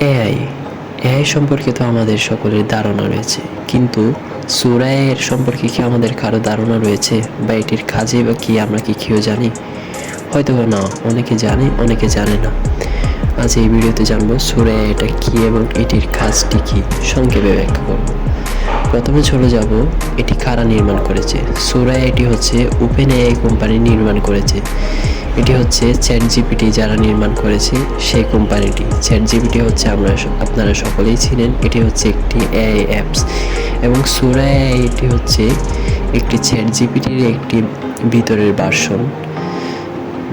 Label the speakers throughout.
Speaker 1: AI AI সম্পর্কে তো আমাদের সকলের ধারণা রয়েছে। কিন্তু সুরায়ের সম্পর্কে কি আমাদের কারও ধারণা রয়েছে? বা এটির কাজে বা কি, আমরা কি কেউ জানি? হয়তো বা না, অনেকে জানে অনেকে জানে না। আজ এই ভিডিওতে জানব সুরায় এটা কি এবং এটির কাজটি কি। সংক্ষেপে ব্যাখ্যা করব। প্রথমে চলে যাব, এটি কারা নির্মাণ করেছে? সুরায় এটি হচ্ছে ওপেন এআই কোম্পানি নির্মাণ করেছে। এটি হচ্ছে চ্যাট জিপিটি যারা নির্মাণ করেছে, সেই কোম্পানিটি। চ্যাট জিপিটি হচ্ছে আমরা আপনারা সকলেই চিনেন, এটি হচ্ছে একটি এআই অ্যাপস। এবং সুরা এআই এটি হচ্ছে একটি চ্যাট জিপিটির একটি ভিতরের ভার্সন।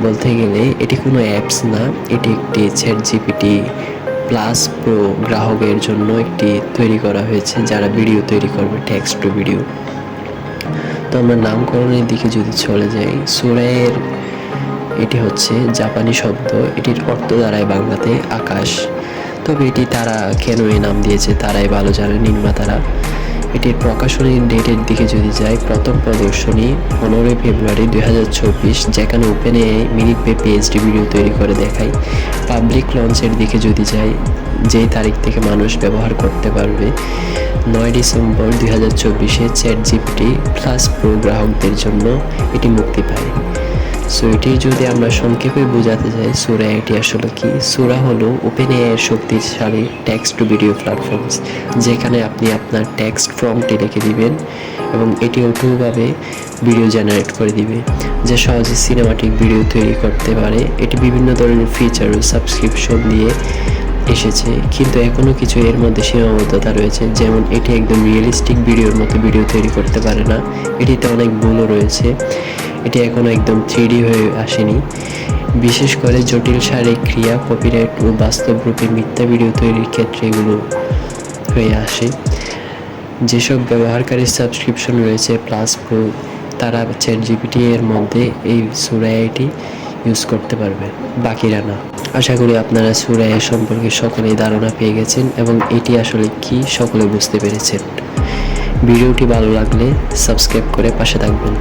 Speaker 1: বলতে গেলে, এটি কোনো অ্যাপস না, এটি একটি চ্যাট জিপিটি প্লাস প্রো গ্রাহকের জন্য একটি তৈরি করা হয়েছে, যারা ভিডিও তৈরি করবে টেক্সট টু ভিডিও তো আমরা নামকরণের দিকে যদি চলে যাই সুরায়ের এটি হচ্ছে জাপানি শব্দ, এটির অর্থ দাঁড়ায় বাংলাতে আকাশ। তবে এটি তারা কেন এই নাম দিয়েছে, তারাই ভালো জানে নির্মাতারা। এটির প্রকাশনীর ডেটের দিকে যদি যাই প্রথম প্রদর্শনী পনেরোই ফেব্রুয়ারি দুই হাজার চব্বিশ, যেখানে ওপেন ওপেনে মিনিট পে পিএইচডি ভিডিও তৈরি করে দেখায়। পাবলিক লঞ্চের দিকে যদি যাই যেই তারিখ থেকে মানুষ ব্যবহার করতে পারবে, নয় ডিসেম্বর দুই হাজার চব্বিশে চ্যাট জিপিটি প্লাস প্রো গ্রাহকদের জন্য এটি মুক্তি পায়। সো এটি যদি আমরা সংক্ষেপে বোঝাতে চাই, সুরা এটি আসলে কি? সুরা হলো ওপেন এর শক্তিশালী টেক্সট টু ভিডিও প্ল্যাটফর্মস যেখানে আপনি আপনার টেক্সট ফর্মটি লিখে দিবেন এবং এটি অটোভাবে ভিডিও জেনারেট করে দিবে। যা সহজে সিনেমাটিক ভিডিও তৈরি করতে পারে, এটি বিভিন্ন ধরনের ফিচার ও সাবস্ক্রিপশন দিয়ে এসেছে। কিন্তু এখনও কিছু এর মধ্যে সীমাবদ্ধতা রয়েছে, যেমন এটি একদম রিয়েলিস্টিক ভিডিওর মতো ভিডিও তৈরি করতে পারে না। এটিতে অনেক ভুলও রয়েছে। এটি এখনও একদম থ্রিডি হয়ে আসেনি। বিশেষ করে জটিল শারীরিক ক্রিয়া কপিরাইট ও বাস্তব রূপে মিথ্যা ভিডিও তৈরির ক্ষেত্রে এগুলো হয়ে আসে। যেসব ব্যবহারকারীর সাবস্ক্রিপশন রয়েছে প্লাস প্রো তারা চ্যাট জিপিটি এর মধ্যে এই সুরাইটি ইউজ করতে পারবে, বাকিরা না। আশা করি আপনারা সুরাই সম্পর্কে সকলেই ধারণা পেয়ে গেছেন এবং এটি আসলে কি সকলে বুঝতে পেরেছেন। ভিডিওটি ভালো লাগলে সাবস্ক্রাইব করে পাশে থাকবেন।